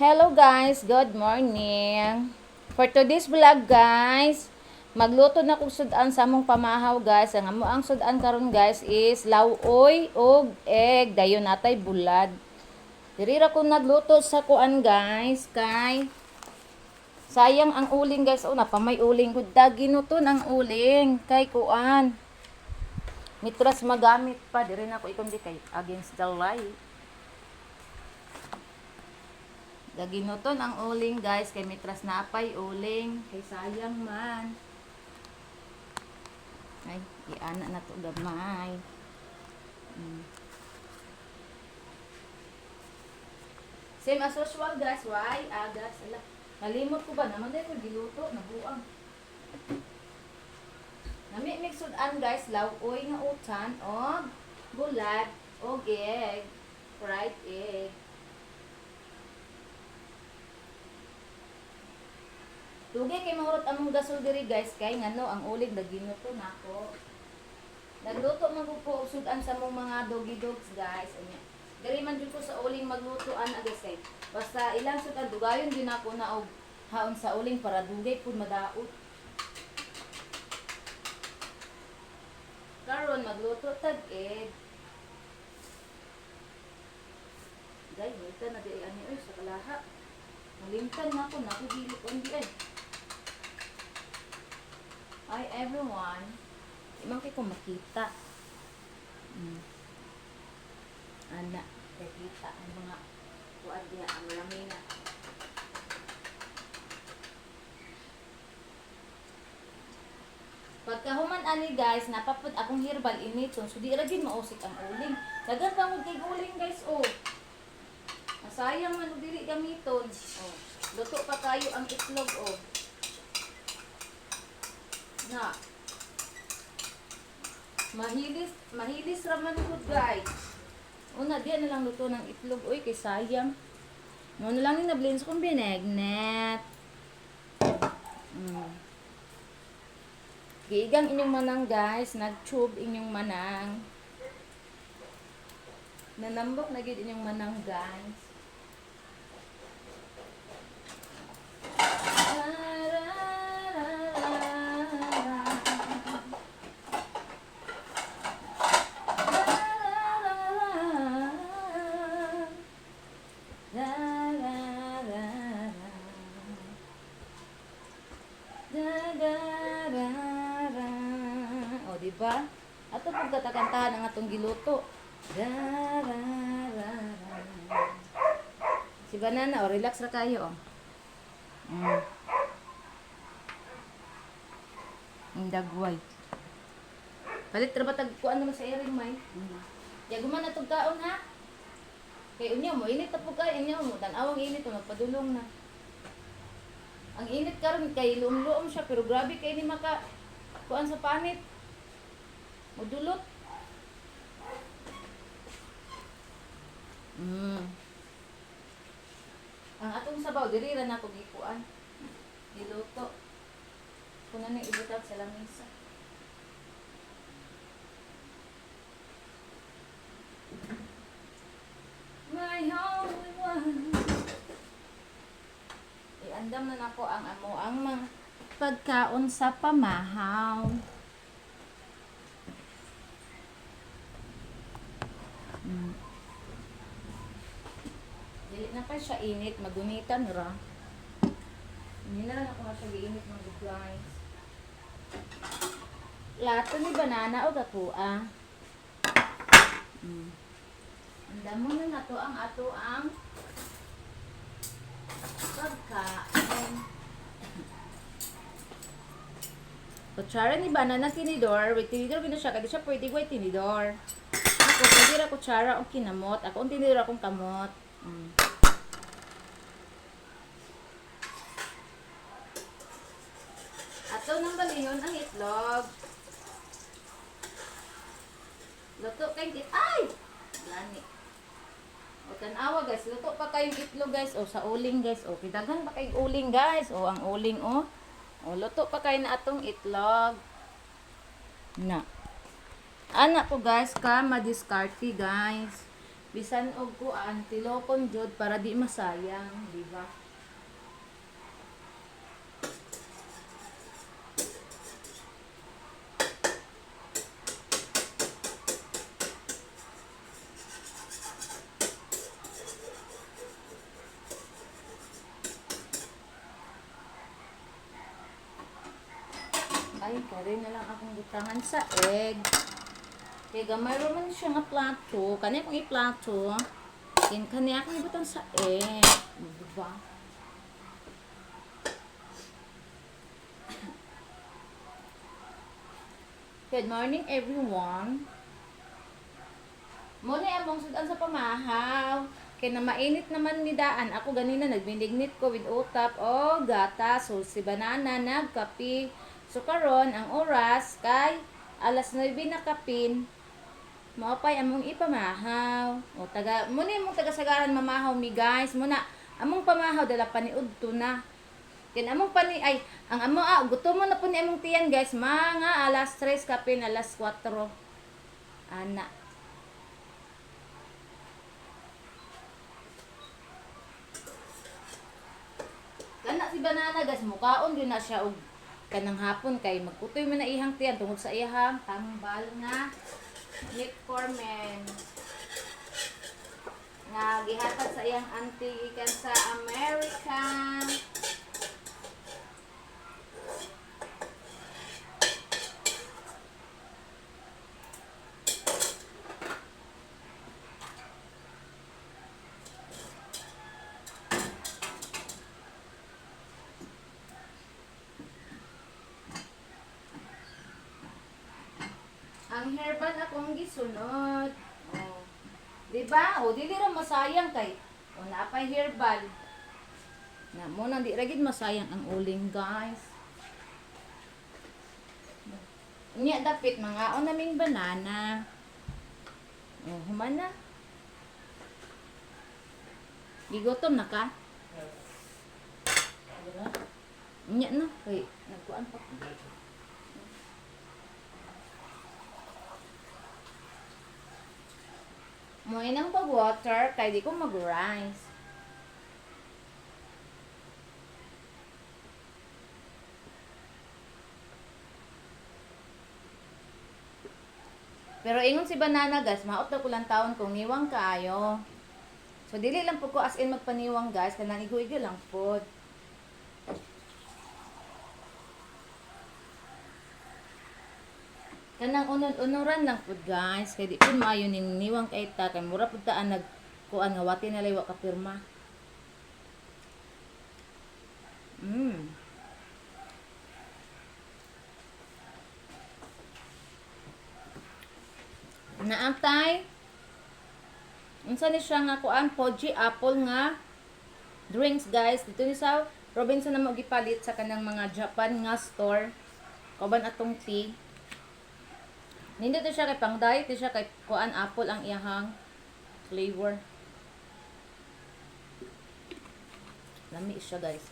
Hello guys, good morning. For today's vlog guys, magluto na kog sudan sa among pamahaw guys. Ang amo ang sudan karon guys is lauoy og egg dayon natay bulad. Diri ra ko nagluto sa kuan guys kay sayang ang uling guys. Oh, napamay uling gud ginuton ang uling kay kuan. Mitras magamit pa diri na ko ikon di kay against the light. Daginuton ang uling guys kay mitras na apay uling kay sayang man. Ay, iana na to gamay. Mm. Same as usual guys, why? Agas, ala. Nalimot ko ba naman dahil ko giluto, nabuang. Nami mixudan guys, lauoy nga utan og bulad og egg, fried egg. Dugay kay mahurot among gasol diri guys kay ngano ang uling naginuto nako. Nagluto man ko og sudan sa mong mga doggy dogs guys. Anya. Diri man jud ko sa uling maglutoan agad kay. Basta ilang sudan dugayon din ako na og haon sa uling para dugay pud madaot. Karon magluto tag egg. Gay, ito na di ani oy sa kalaha. Malimtan na ko na ko dili ko di ay. Hi everyone. Imang kay ko makita. Mm. Ana, nakita ang mga kuan diha ang lamina. Pagkahuman ani guys, napapod akong herbal initon. So di ra gid mausik ang uling. Dagan pa mo kay uling guys oh. Masayang man dili gamiton. Oh. Luto pa kayo ang itlog oh. Na. Mahilis, mahilis raman gud guys. Una di na lang luto ng itlog oy kay sayang. Mo na lang ni na blend kong binegnet. Mm. Giigang inyong manang guys, nag-tube inyong manang. Nanambok na gid inyong manang guys. Atong giluto. Si Banana, o, relax ra kayo, o. Mm. Ang dagway. Palit ra ba tagkuan naman sa iring, may? Yaguman na tong kaon, ha? Kay unyo mo, init na po kayo, inyo mo. Tanawang init, o, magpadulong na. Ang init karon kay luom-luom siya, pero grabe kay ni maka kuan sa panit. Modulot. Mm. Ang atong sabaw diri ra na ko gikuan. Niluto. Kuna ni ibutang sa lamesa. My holy one. Iandam na nako ang amo ang mga pagkaon sa pamahaw. Mm. Pa siya init, magunitan ra. Hindi na lang ako na siya giinit mga guys. Lato ni banana o gatua. Mm. Andam mo na nato ang ato ang pagkain. Kutsara ni banana tinidor. Wait, tinidor gina siya. Kaya siya pwede ko tinidor. Ako, pwede ra kutsara o kinamot. Ako, ang tinidor akong kamot. Mm. Ato nang balihon ang itlog. Luto kay di ay. Gani. O tanawa guys, luto pa kayong itlog guys. O sa uling guys. O kidagan pa kayong uling guys. O ang uling o. O luto pa kayo na atong itlog. Na. Anak ko guys ka madiskarte guys. bisan og kuan tilokon jud para di masayang, di ba? Ay, kari na lang akong butangan sa egg. Kaya gamay man siya nga plato. Kani akong i-plato. Kin kani akong ibutang sa egg. Diba? Good morning everyone. Muna among sudan sa pamahaw. Kaya na mainit naman ni daan. Ako ganina nagbinignit ko with utap o gata. So si banana nagkapi. So karon ang oras kay alas 9 na kapin. Maapay among ipamahaw. O taga muna imong taga sagaran mamahaw mi guys. Muna among pamahaw dala paniudto na. Kin among pani ay ang amo ah gutom mo na po ni among tiyan guys. Mga alas 3 kapin alas 4. Ana. Kana si banana guys, mukaon yun na siya og kanang hapon kay magkutoy man na ihang tiyan tungod sa iyang tambal nga metformin nga gihatag sa iyang auntie gikan sa America. Ang herbal akong gisunod. Oh. Di ba? O dili ra masayang kay o napay herbal. Na mo nang di ra gid masayang ang uling, guys. Nya dapit mga o naming banana. Oh, human na. Gigotom na ka? Nya na. Kay, nagkuan pa. Mo nang pag-water kay di ko mag-rice. Pero ingon si Banana guys, maot na ko lang taon kung niwang kaayo. So dili lang po ko as in magpaniwang guys, kanang igo-igo lang po. Kanang unod-unuran lang pud guys, kay di pud maayo niwang kay ta kay mura pud taan nag kuan nga wati na ka pirma. Mm. Naantay. Unsa ni siya nga kuan Poji apple nga drinks guys dito ni sa Robinson na mo gipalit sa kanang mga Japan nga store. Kauban atong tea. Nindot siya kay pang diet siya kay kuan apple ang iyahang flavor. Lami siya guys.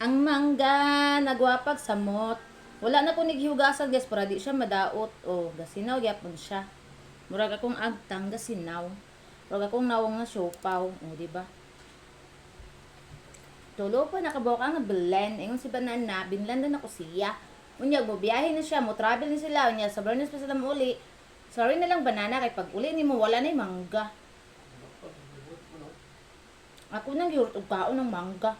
Ang mangga nagwapag sa mot. Wala na ko nighiugasan guys para di siya madaot o gasinaw gyapon siya. Murag akong agtang gasinaw. Murag akong nawong nga siopaw, o di ba? Tulo pa nakabuka nga blend. Ingon si Banana, binlandan ako siya. Unya, bubiyahe na siya, mo travel na sila. Unya, sa Bernes pa sila uli. Sorry na lang banana, kay pag uli ni mo, wala na mangga. Ako nang giurot og kaon ng mangga.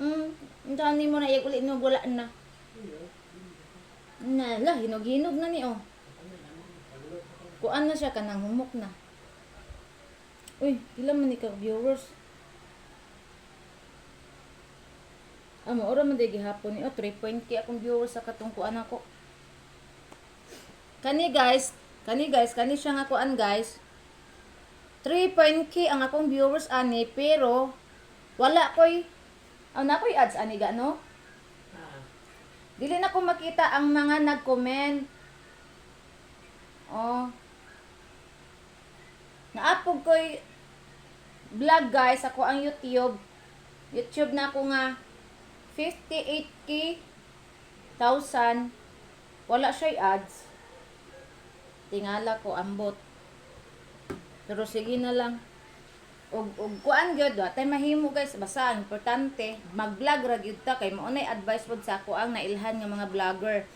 Hmm, hindi mo na iyag uli no wala na. Na, lah, hinog-hinog na ni oh. Kuan na siya kanang humok na. Uy, pila man ni ka viewers. Amo, ora man day gihapon ni. Oh, 3.k akong viewers sa katong kuan ako. Kani guys, kani guys, kani siya nga kuan guys. 3.k ang akong viewers ani pero wala koy ang na koy ads ani ga no? Dili na ko makita ang mga nag-comment. Oh. Naapog koy vlog guys ako ang YouTube. YouTube na ako nga 58k thousand. Wala siya ads. tingala ko ambot. Pero sige na lang. ug ug kuan gyud wa tay mahimo guys. Basta importante mag-vlog ra gyud ta. Kay mao nay advice pod sa ako ang nailhan nga mga vlogger.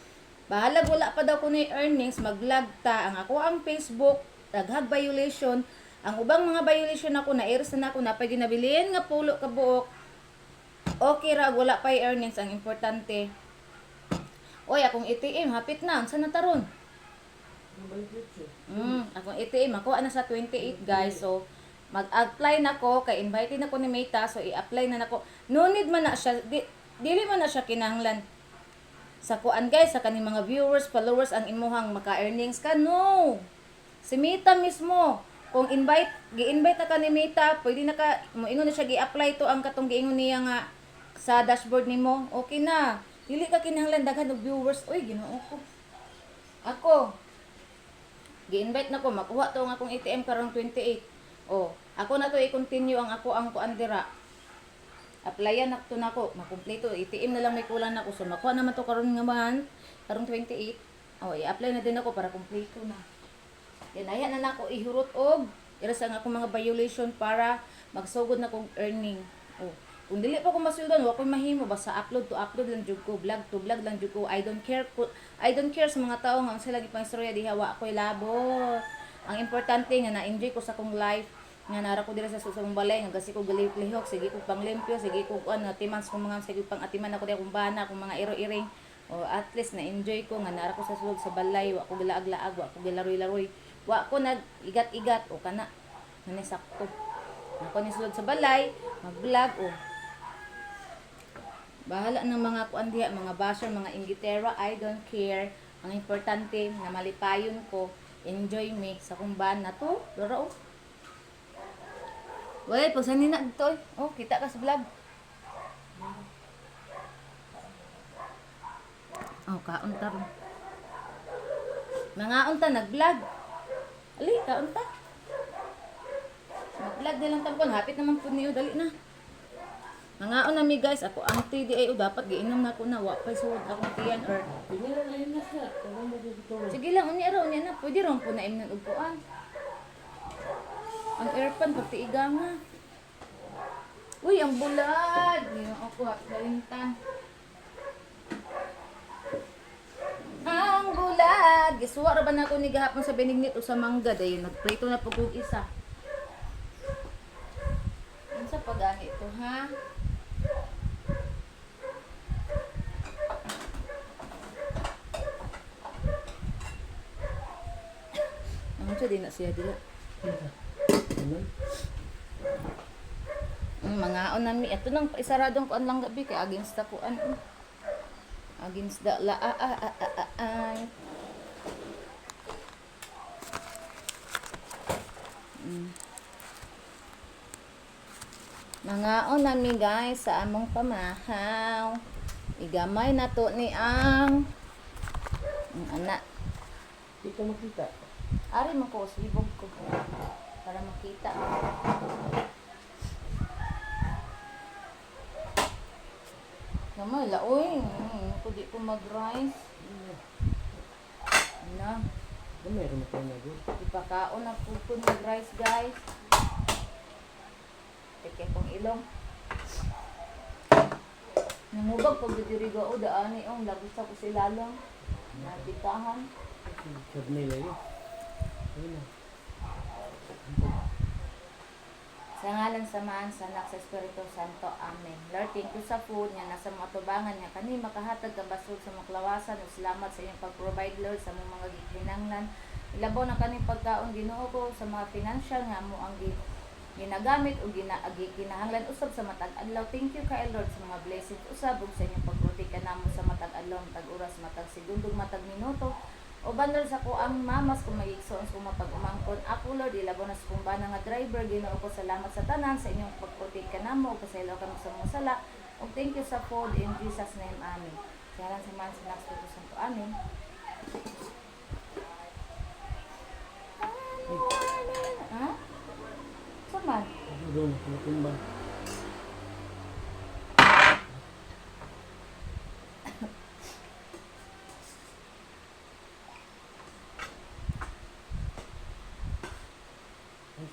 Bahala wala pa daw kunoy earnings mag-vlog ta. Ang ako ang Facebook daghag violation. Ang ubang mga violation ako na iris na ako na pwede nabilin nga pulo ka buok okay ra wala pa earnings ang importante oy akong ATM hapit na unsa na taron Mm, akong ATM ako ana sa 28 guys. So mag-apply na ko kay invited na ko ni Meta so i-apply na nako. No need man na siya di, dili man na siya kinahanglan sa kuan guys sa kaning mga viewers, followers ang imuhang maka-earnings ka. No. Si Meta mismo kung invite gi-invite na ka ni Meta, pwede na ka moingon na siya gi-apply to ang katong giingon niya nga sa dashboard nimo. Okay na. Dili ka kinahanglan daghan og viewers. Oy, Ginoo ko. Ako, gi-invite na ko. Makuha to ang akong ATM karong 28 oh ako na to i-continue ang ako ang kuan dira. Applyan na to nako. Makumpleto. ATM na lang may kulang nako so makuha naman to karon nga man karong 28 oh i-apply na din ako para kumpleto na. Yan ayan na nako. Ihurot og. Iras ang akong mga violation para magsugod na kong earning. Oh kung dili pa ko masuldan wa ko'y mahimo. Basta upload to upload lang jud ko vlog to vlog lang jud ko. I don't care ko I don't care sa mga tao nga sila gipang istorya diha wa ko'y labo. Ang importante nga na-enjoy ko sa kong life nga nara ko dira sa susong balay nga kasi ko galihok sige ko panglimpyo sige ko ano timans ko mga sige pang atiman ako diha kung bana kung mga iro-iring. O at least na-enjoy ko nga nara ko sa sulod sa balay wa ko gilaag-laag wa ko gilaroy-laroy. Wa ko nag igat-igat o kana nga sakto. Ako ni sulod sa balay mag-vlog o Bahala ng mga kuan diha, mga basher, mga ingitera, I don't care. Ang importante na malipayon ko, enjoy me sa kung ban na to. Dora oh. Wait, pag saan na dito eh. Oh, kita ka sa vlog. Oh, kaon ta ron. Mga unta nag-vlog. Ali, kaon ta. Mag-vlog din lang tabon. Hapit naman po niyo. Dali na. Nangaon nami guys, ako ang TDA o dapat giinom na ko na wa pa akong tiyan or Sige lang unya ra unya na, pwede ron po na imnan og kuan. Ang airpan pati iganga. Uy, ang bulad. Ngayon ako ha, galintan. Ang bulad. Giswa ra ba na ako ni gahapon sa benignit o sa mangga dayon nagprito na og isa. Unsa pa gani to ha? Ang siya di na siya dila. Mm, mga on nami ito nang isaradong kuan lang gabi kay against the kuan. mm. Against the la a a a a a. Mm. Mga on nami guys sa among pamahaw. Igamay na to ni ang ang anak. Di ka makita. Ari man ko sibog ko para makita. Naman, laoy. Mm, ako di ko mag-rice. Na, Ano meron mo tayo na doon? ipakaon na po ko mag-rice, guys. Teke kong ilong. Namubag pag didiriga o daani ang lagos sa ko sila lang. Natikahan. Sabi nila. Sa ngalan samahan sa anak sa Espiritu Santo. Amen. Lord, thank you sa food nga nasa mga tubangan nga kani makahatag ka basod sa mga klawasan. O salamat sa iyong pag-provide, Lord, sa mga mga gikinanglan. Ilabaw na kani pagkaon ginoo ko sa mga financial nga mo ang gi ginagamit o gina, agi, kinahanglan usab sa matag adlaw. Thank you kay Lord sa mga blessings usab ug sa inyong pagprotek kanamo sa matag adlaw, matag oras, matag segundo, matag minuto. O bandol sa ko ang mamas kung magigsoon sa mapag umangkon. Ako Lord, ilabo na sa kong bana nga driver. Ginoo ko salamat sa tanan sa inyong pagprotek kanamo ug pasaylo kamo sa mga sala. O thank you sa food in Jesus name. Amen. Kaya sa man sa Espiritu Santo. Amen. Ha? Saman? Ako doon, nakumbang.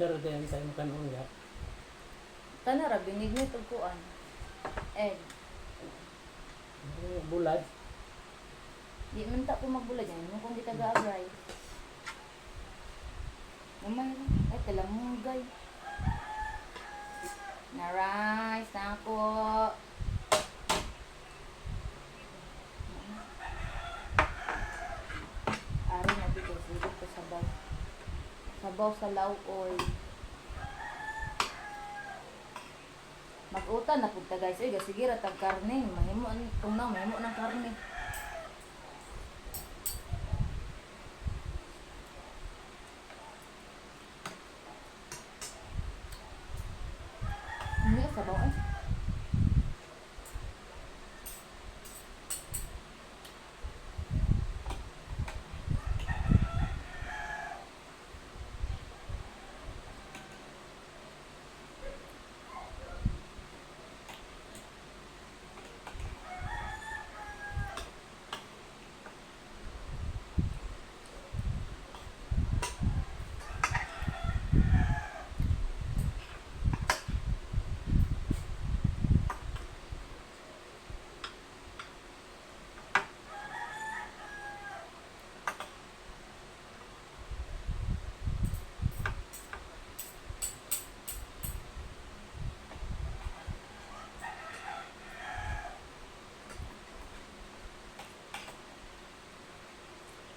Pero din tayo makanon ya. Tanara, binig ni tugkuan. Egg. Ano, Bulad. Di man ta ko magbula dyan. Mo kung di taga-agay. Naman, ay talamugay. Na rice, na ako. Ari na dito, sige ko sabaw. Sabaw sa lauoy. Mag-utan na pugta guys. Ay, sige ra tag karne. Mahimo kung na mahimo ng karne. Hindi, sabaw eh.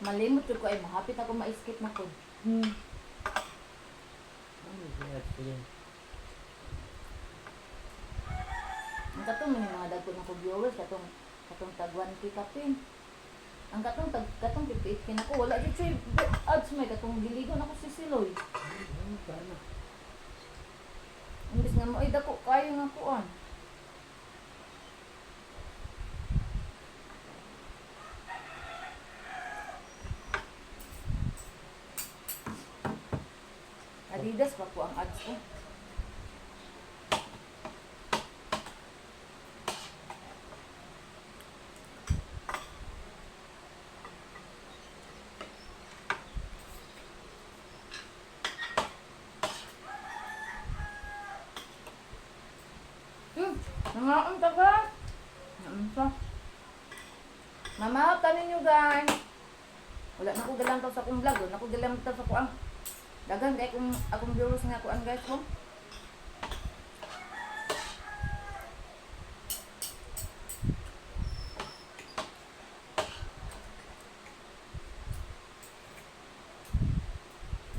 Malimot yun ko ay mahapit ako ma-skip na ko. Hmm. Ano siya at yan? Ang katong may mga dagko na ko viewers katong katong tag 1k kapin. Ang katong tag katong 58k na ko wala jud siya ads may katong diligon ako si Siloy. Ano ka na? Imbis nga mo ay dako kayo nga kuan. Adidas pa po ang ads ko. Hmm, nangaon ka ka? Nangaon ka? Mama, tanin nyo guys. Wala na ko galang sa akong vlog. Wala na ko galang sa kuang. Dagan kay kung akong viewers nga kuan guys ko.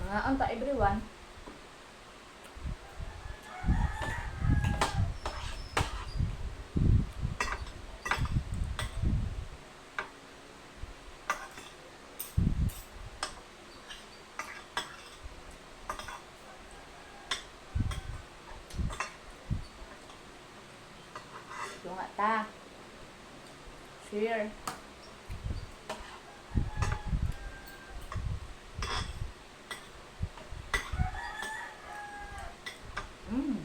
Nangaon ta everyone. Ito nga ta. Share. Mm.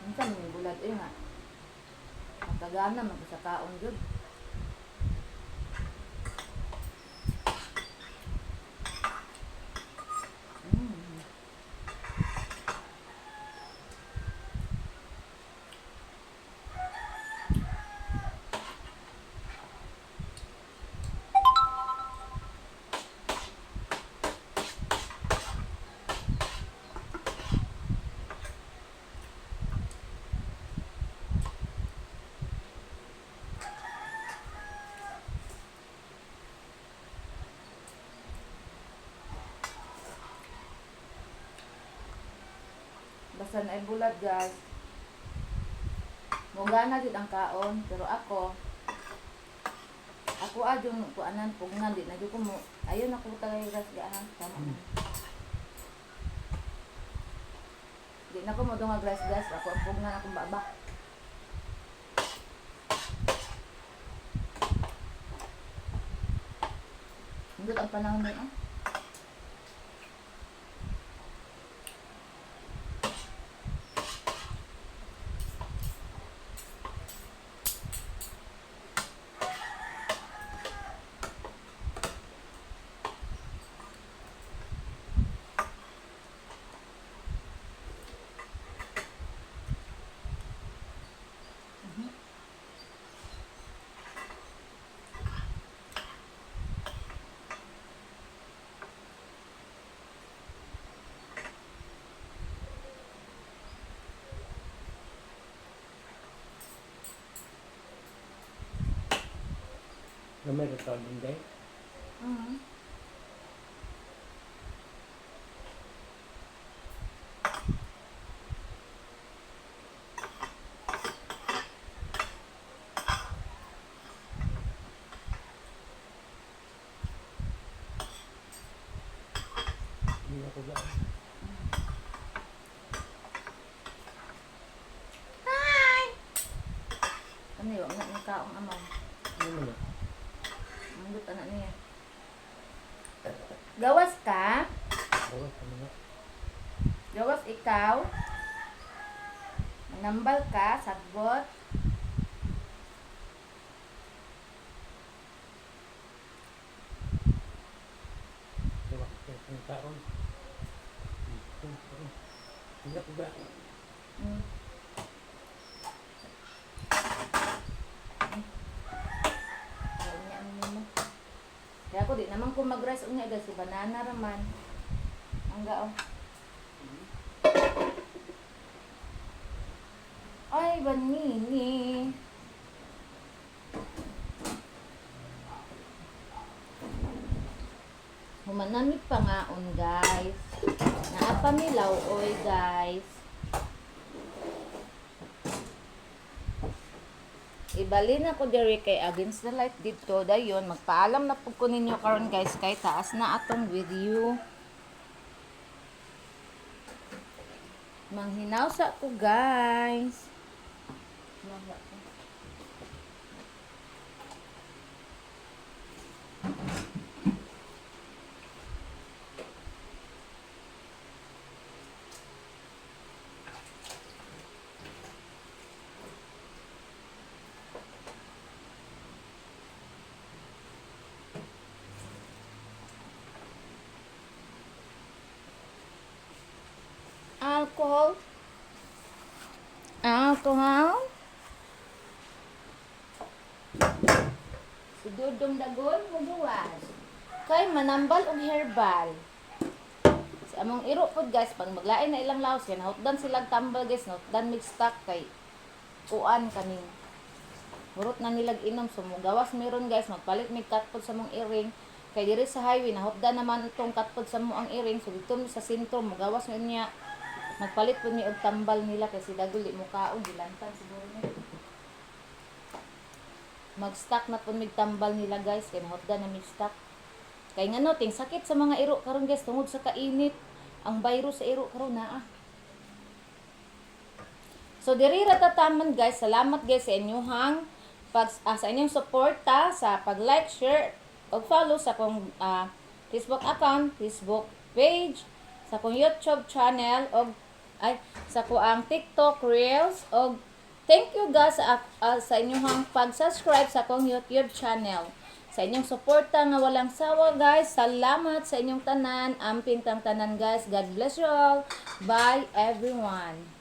Minsan may bulag eh nga. Magkagana, magkasakaon yun. Mm. Basta na ay bulat guys. Mugana jud ang kaon, pero ako ako adyon ko anan pugnan di na jud ko mo. Ayun ako tagay gas gaanan sama. Hmm. Di na ko mo nga grass gas ako ang pugnan akong baba. Hindot ang panahon din ah. Gamay ka tawag din day. Mhm. Hindi ako ba? Ano yun? Ang ang kaong amaw. Ano mo na? Ang gut anak niya. Gawas ka? Bawas ka na. Gawas ikaw? Manambal ka? Sagbot? Diba? Ang taon. Hindi ako ba? Mm. Ayaw niya ang mo. Kaya ako di naman ko mag-rice unya guys, si banana raman. Ang gao. Ay, banini. Humanamit pa nga on guys. Naapamilaw oy guys. Ibalin ako diri kay against the light dito dayon magpaalam na pud ko ninyo karon guys kay taas na atong video. Manghinaw sa ko guys. Maba ko. Alcohol. Alcohol. Si Dudong Dagon, mubuwas. Kay manambal og herbal. Sa among iro pod guys, pag maglain na ilang laos yan, hotdan silang tambal guys, hotdan mig stock kay kuan kaning Hurot na nilag inom sumugawas meron guys, magpalit mig katpod sa mong earring. Kay diri sa highway nahotdan naman itong katpod sa mo ang earring, so dito sa sentro mugawas niya. Magpalit po ni og tambal nila kasi dagol di mo kaon dilantan siguro ni. Mag-stock na po mig tambal nila guys, kay nahotdan na mig stock. Kay ngano ting sakit sa mga iro karon guys tungod sa kainit. Ang virus sa iro karon naa. So diri ra ta taman guys. Salamat guys sa inyong pag ah, sa inyong suporta sa pag-like, share ug follow sa akong ah, Facebook account, Facebook page, sa akong YouTube channel ug ay sa ko ang TikTok Reels ug thank you guys sa ah, sa inyong pag-subscribe sa akong YouTube channel. Sa inyong suporta nga walang sawa guys. Salamat sa inyong tanan. Amping tang tanan guys. God bless you all. Bye everyone.